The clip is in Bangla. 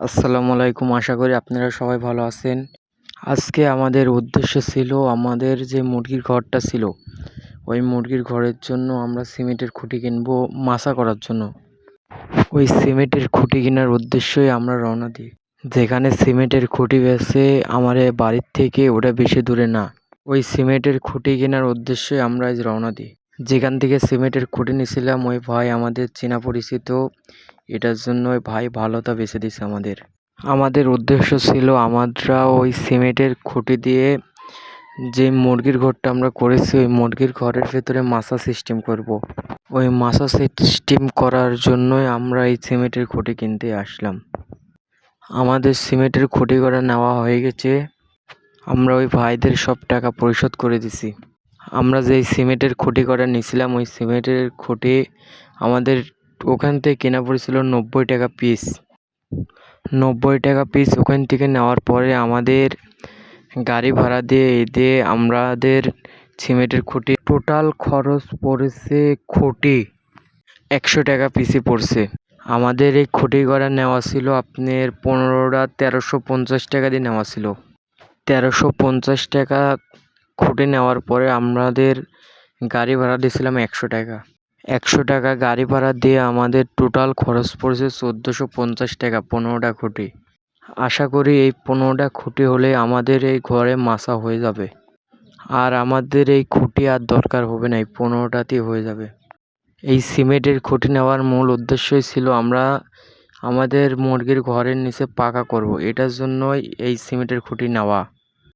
আসসালামু আলাইকুম। আশা করি আপনারা সবাই ভালো আছেন। আজকে আমাদের উদ্দেশ্য ছিল আমাদের যে মুরগির ঘরটা ছিল, ওই মুরগির ঘরের জন্য আমরা সিমেন্টের খুঁটি কিনবো মাচা করার জন্য। ওই সিমেন্টের খুঁটি কেনার উদ্দেশ্যই আমরা রওনা দিই। যেখানে সিমেন্টের খুঁটি বেছে আমার বাড়ির থেকে ওটা বেশি দূরে না। ওই সিমেন্টের খুঁটি কেনার উদ্দেশ্যে আমরা আজ রওনা দিই। যেখান থেকে সিমেন্টের খুঁটি নিয়েছিলাম, ওই ভাই আমাদের চেনা পরিচিত। এটার জন্য ওই ভাই ভালোটা বেছে দিছে আমাদের। আমাদের উদ্দেশ্য ছিল আমরা ওই সিমেন্টের খুঁটি দিয়ে যে মুরগির ঘরটা আমরা করেছি, ওই মুরগির ঘরের ভেতরে মাছা সিস্টেম করব। ওই মাছা সিস্টেম করার জন্যই আমরা এই সিমেন্টের খুঁটি কিনতে আসলাম। আমাদের সিমেন্টের খুঁটি করা নেওয়া হয়ে গেছে। আমরা ওই ভাইদের সব টাকা পরিশোধ করে দিছি। আমরা যেই সিমেন্টের খুঁটি করা নিয়েছিলাম, ওই সিমেন্টের খুঁটি আমাদের ওখান থেকে কেনা পড়েছিল নব্বই টাকা পিস নব্বই টাকা পিস ওখান থেকে নেওয়ার পরে আমাদের গাড়ি ভাড়া দিয়ে দিয়ে আমাদের সিমেন্টের খুঁটি টোটাল খরচ পড়েছে খুঁটি একশো টাকা পিসে পড়ছে। আমাদের এই খুঁটি করা নেওয়া ছিল আপনার পনেরোটা তেরোশো পঞ্চাশ টাকা দিয়ে নেওয়া ছিল। তেরোশো পঞ্চাশ টাকা খুঁটি নেওয়ার পরে আমাদের গাড়ি ভাড়া দিয়েছিলাম একশো টাকা। একশো টাকা গাড়ি ভাড়া দিয়ে আমাদের টোটাল খরচ পড়েছে চোদ্দোশো পঞ্চাশ টাকা, পনেরোটা খুঁটি। আশা করি এই পনেরোটা খুঁটি হলে আমাদের এই ঘরে মাসা হয়ে যাবে। আর আমাদের এই খুঁটি আর দরকার হবে না, এই পনেরোটাতেই হয়ে যাবে। এই সিমেন্টের খুঁটি নেওয়ার মূল উদ্দেশ্যই ছিল আমরা আমাদের মুরগির ঘরের নিচে পাকা করব। এটার জন্যই এই সিমেন্টের খুঁটি নেওয়া।